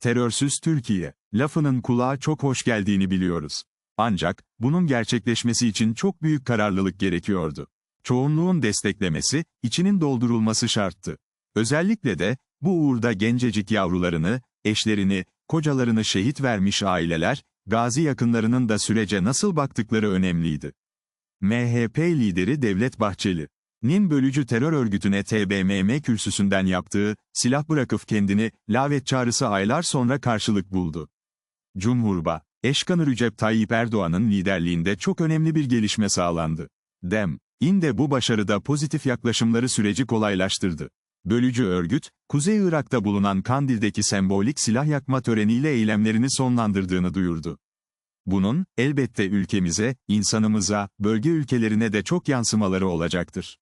terörsüz Türkiye, lafının kulağa çok hoş geldiğini biliyoruz. Ancak, bunun gerçekleşmesi için çok büyük kararlılık gerekiyordu. Çoğunluğun desteklemesi, içinin doldurulması şarttı. Özellikle de, bu uğurda gencecik yavrularını, eşlerini, kocalarını şehit vermiş aileler, gazi yakınlarının da sürece nasıl baktıkları önemliydi. MHP lideri Devlet Bahçeli, Nin bölücü terör örgütüne TBMM kürsüsünden yaptığı, silah bırakıp kendini, lavet çağrısı aylar sonra karşılık buldu. Cumhurba, Eşkanı Recep Tayyip Erdoğan'ın liderliğinde çok önemli bir gelişme sağlandı. Dem, İn de bu başarıda pozitif yaklaşımları süreci kolaylaştırdı. Bölücü örgüt, Kuzey Irak'ta bulunan Kandil'deki sembolik silah yakma töreniyle eylemlerini sonlandırdığını duyurdu. Bunun, elbette ülkemize, insanımıza, bölge ülkelerine de çok yansımaları olacaktır.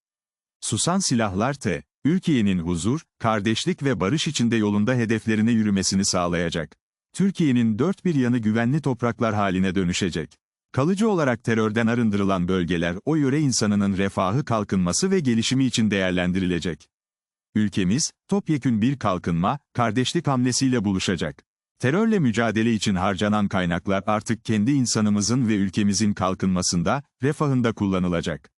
Susan silahlar T, Ülkenin huzur, kardeşlik ve barış içinde yolunda hedeflerine yürümesini sağlayacak. Türkiye'nin dört bir yanı güvenli topraklar haline dönüşecek. Kalıcı olarak terörden arındırılan bölgeler o yöre insanının refahı kalkınması ve gelişimi için değerlendirilecek. Ülkemiz, topyekün bir kalkınma, kardeşlik hamlesiyle buluşacak. Terörle mücadele için harcanan kaynaklar artık kendi insanımızın ve ülkemizin kalkınmasında, refahında kullanılacak.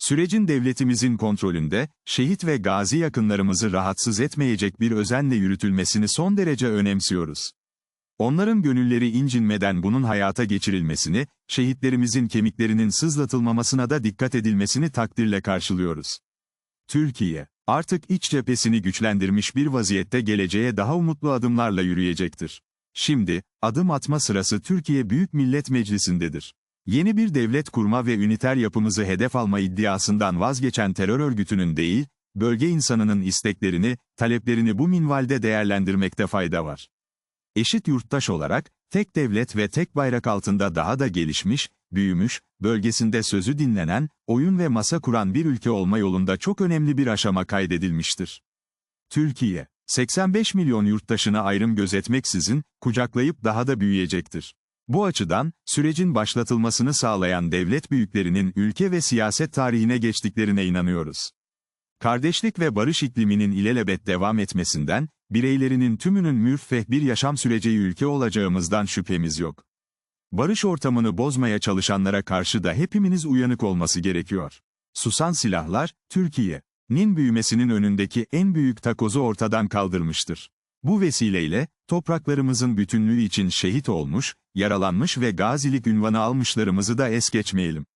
Sürecin devletimizin kontrolünde, şehit ve gazi yakınlarımızı rahatsız etmeyecek bir özenle yürütülmesini son derece önemsiyoruz. Onların gönülleri incinmeden bunun hayata geçirilmesini, şehitlerimizin kemiklerinin sızlatılmamasına da dikkat edilmesini takdirle karşılıyoruz. Türkiye, artık iç cephesini güçlendirmiş bir vaziyette geleceğe daha umutlu adımlarla yürüyecektir. Şimdi, adım atma sırası Türkiye Büyük Millet Meclisi'ndedir. Yeni bir devlet kurma ve üniter yapımızı hedef alma iddiasından vazgeçen terör örgütünün değil, bölge insanının isteklerini, taleplerini bu minvalde değerlendirmekte fayda var. Eşit yurttaş olarak, tek devlet ve tek bayrak altında daha da gelişmiş, büyümüş, bölgesinde sözü dinlenen, oyun ve masa kuran bir ülke olma yolunda çok önemli bir aşama kaydedilmiştir. Türkiye, 85 milyon yurttaşına ayrım gözetmeksizin, kucaklayıp daha da büyüyecektir. Bu açıdan, sürecin başlatılmasını sağlayan devlet büyüklerinin ülke ve siyaset tarihine geçtiklerine inanıyoruz. Kardeşlik ve barış ikliminin ilelebet devam etmesinden, bireylerinin tümünün mürfeh bir yaşam süreceği ülke olacağımızdan şüphemiz yok. Barış ortamını bozmaya çalışanlara karşı da hepimiz uyanık olması gerekiyor. Susan silahlar, Türkiye'nin büyümesinin önündeki en büyük takozu ortadan kaldırmıştır. Bu vesileyle, topraklarımızın bütünlüğü için şehit olmuş, yaralanmış ve gazilik ünvanı almışlarımızı da es geçmeyelim.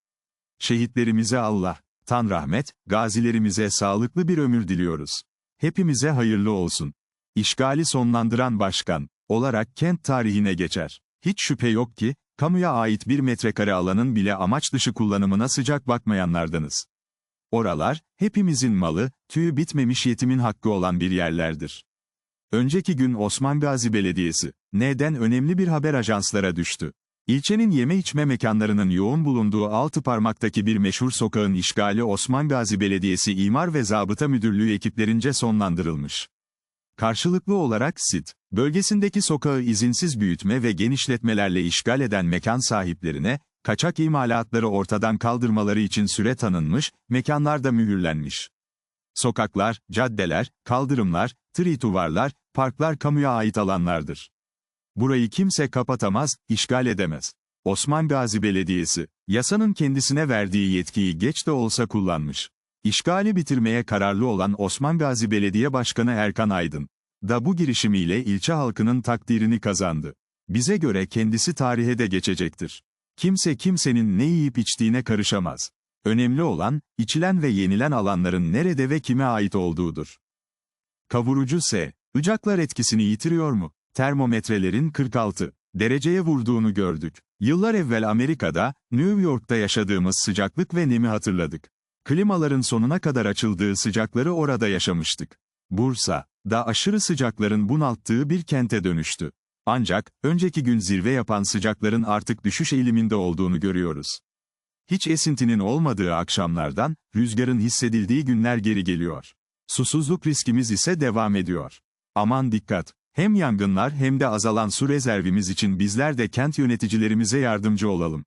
Şehitlerimize Allah, tan rahmet, gazilerimize sağlıklı bir ömür diliyoruz. Hepimize hayırlı olsun. İşgali sonlandıran başkan, olarak kent tarihine geçer. Hiç şüphe yok ki, kamuya ait bir metrekare alanın bile amaç dışı kullanımına sıcak bakmayanlardanız. Oralar, hepimizin malı, tüyü bitmemiş yetimin hakkı olan bir yerlerdir. Önceki gün Osman Gazi Belediyesi, neden önemli bir haber ajanslara düştü. İlçenin yeme içme mekanlarının yoğun bulunduğu altı parmaktaki bir meşhur sokağın işgali Osman Gazi Belediyesi İmar ve Zabıta Müdürlüğü ekiplerince sonlandırılmış. Karşılıklı olarak SİT, bölgesindeki sokağı izinsiz büyütme ve genişletmelerle işgal eden mekan sahiplerine, kaçak imalatları ortadan kaldırmaları için süre tanınmış, mekanlar da mühürlenmiş. Sokaklar, caddeler, kaldırımlar, trituvarlar, parklar kamuya ait alanlardır. Burayı kimse kapatamaz, işgal edemez. Osman Gazi Belediyesi, yasanın kendisine verdiği yetkiyi geç de olsa kullanmış. İşgali bitirmeye kararlı olan Osman Gazi Belediye Başkanı Erkan Aydın, da bu girişimiyle ilçe halkının takdirini kazandı. Bize göre kendisi tarihe de geçecektir. Kimse kimsenin ne yiyip içtiğine karışamaz. Önemli olan, içilen ve yenilen alanların nerede ve kime ait olduğudur. Kavurucu S. Icaklar etkisini yitiriyor mu? Termometrelerin 46 dereceye vurduğunu gördük. Yıllar evvel Amerika'da, New York'ta yaşadığımız sıcaklık ve nemi hatırladık. Klimaların sonuna kadar açıldığı sıcakları orada yaşamıştık. Bursa, da aşırı sıcakların bunalttığı bir kente dönüştü. Ancak, önceki gün zirve yapan sıcakların artık düşüş eğiliminde olduğunu görüyoruz. Hiç esintinin olmadığı akşamlardan, rüzgarın hissedildiği günler geri geliyor. Susuzluk riskimiz ise devam ediyor. Aman dikkat! Hem yangınlar hem de azalan su rezervimiz için bizler de kent yöneticilerimize yardımcı olalım.